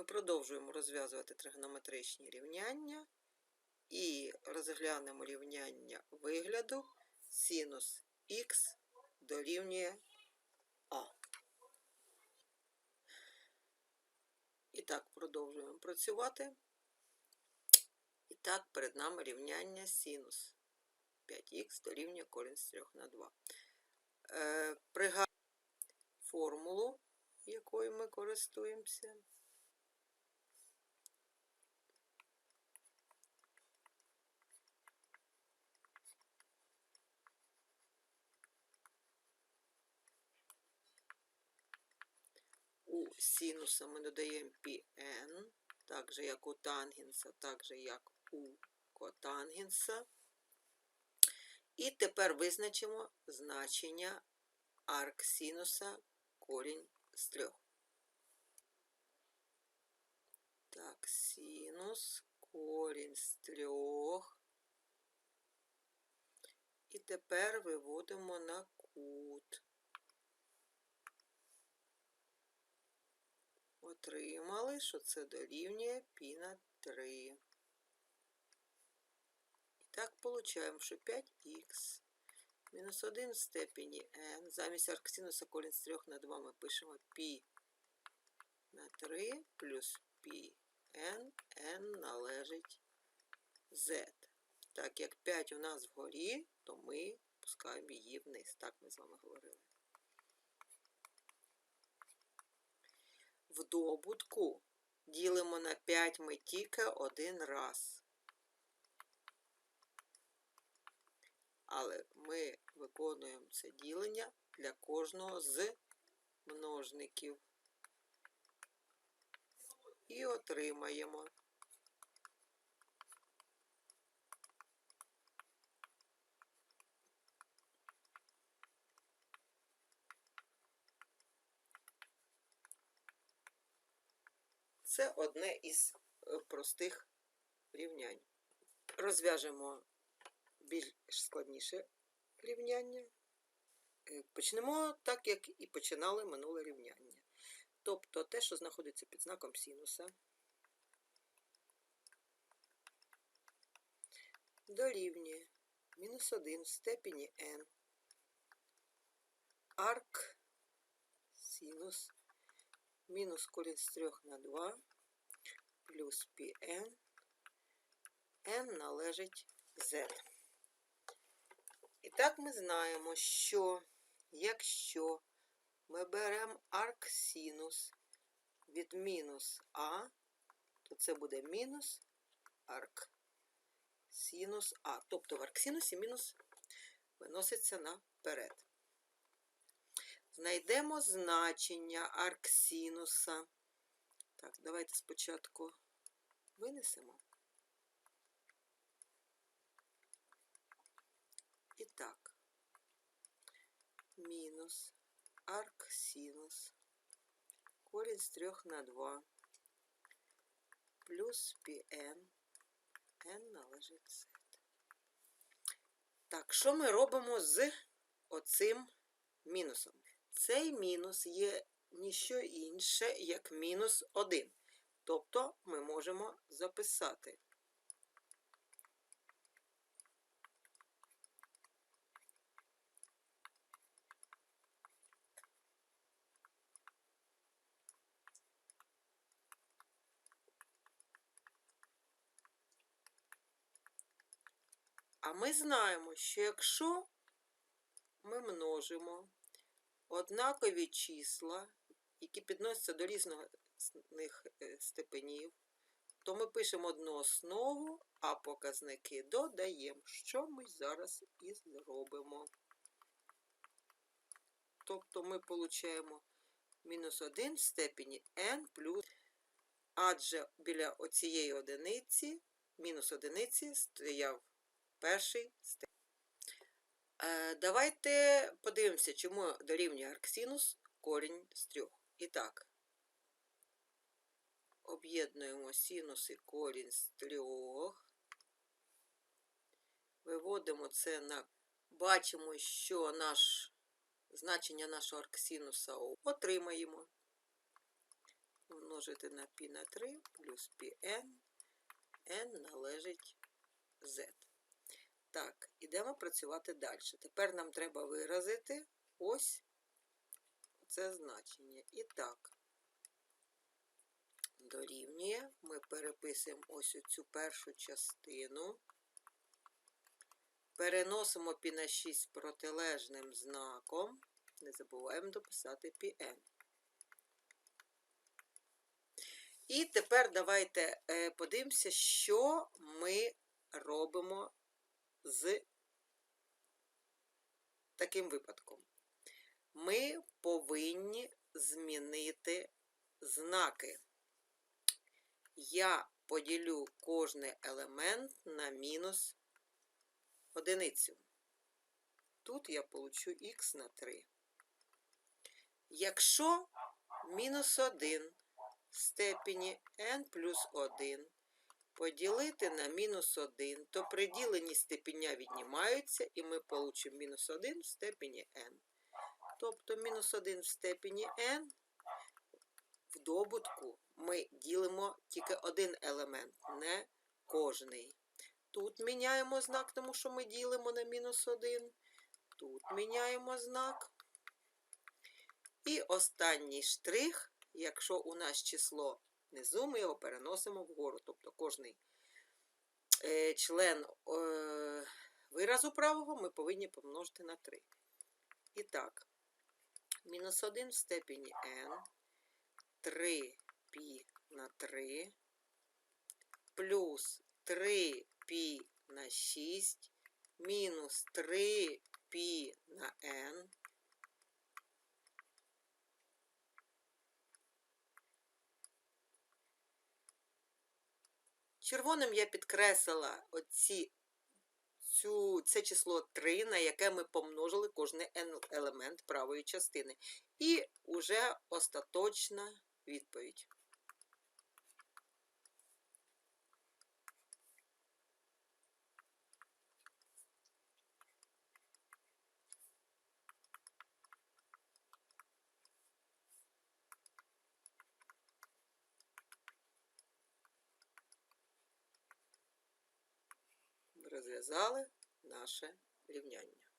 Ми продовжуємо розв'язувати тригонометричні рівняння і розглянемо рівняння вигляду синус х дорівнює а. І так, продовжуємо працювати. І так, перед нами рівняння синус 5х дорівнює корінь з 3 на 2. Е, пригадуємо формулу, якою ми користуємося. У синуса ми додаємо πn, так же як у тангенса, так же як у котангенса. І тепер визначимо значення арксинуса корінь з трьох. Так, синус, корінь з трьох. І тепер виводимо на кут. отримали, що це дорівнює пі на 3. І так, получаємо, що 5х мінус 1 в степені n. Замість арксинуса корінь з 3 на 2 ми пишемо пі на 3 плюс пі n, n належить z. Так як 5 у нас вгорі, то ми пускаємо її вниз. Так ми з вами говорили. В добутку ділимо на 5 ми тільки один раз. Але ми виконуємо це ділення для кожного з множників. І отримаємо. Це одне із е, простих рівнянь. Розв'яжемо більш складніше рівняння. Е, Почнемо так, як і починали минуле рівняння. Тобто те, що знаходиться під знаком синуса, дорівнює мінус 1 в степені n арк синус мінус корінь з 3 на 2 плюс πn n належить z. І так ми знаємо, що якщо ми беремо арксинус від мінус а, то це буде мінус арк синус а. Тобто в арксинусі мінус виноситься наперед. Знайдемо значення арксинуса. Так, давайте спочатку винесемо. І так, мінус арксинус корінь з 3 на 2 плюс πn, n належить z. Так, що ми робимо з оцим мінусом? Цей мінус є ніщо інше, як мінус 1. Тобто ми можемо записати. А ми знаємо, що якщо ми множимо однакові числа, які підносяться до різних е, степенів, то ми пишемо одну основу, а показники додаємо, що ми зараз і зробимо. Тобто ми отримуємо мінус 1 в степені n плюс, адже біля оцієї одиниці, мінус одиниці стояв перший степень. Давайте подивимося, чому дорівнює арксинус корінь з трьох. І так, об'єднуємо синус і корінь з трьох. Виводимо це на. Бачимо, що наш, значення нашого арксинуса отримаємо. умножити на π на 3 плюс πn, n належить z. Так, ідемо працювати далі. Тепер нам треба виразити ось це значення. І так, дорівнює, ми переписуємо ось цю першу частину, переносимо π на 6 протилежним знаком, не забуваємо дописати πn. І тепер давайте е, подивимося, що ми робимо з таким випадком. Ми повинні змінити знаки. Я поділю кожний елемент на мінус одиницю. Тут я получу х на 3. Якщо мінус 1 в степені n плюс 1 поділити на мінус 1, то приділені степеня віднімаються, і ми получимо мінус 1 в степені n. Тобто мінус 1 в степені n в добутку ми ділимо тільки один елемент, не кожний. Тут міняємо знак, тому що ми ділимо на мінус 1. Тут міняємо знак. І останній штрих, якщо у нас число внизу, ми його переносимо вгору. Тобто кожний е, член е, виразу правого ми повинні помножити на 3. І так, мінус 1 в степені n, 3 пі на 3, плюс 3 пі на 6, мінус 3 пі на n, Червоним я підкреслила оці, цю, це число 3, на яке ми помножили кожний елемент правої частини. І вже остаточна відповідь. Розв'язали наше рівняння.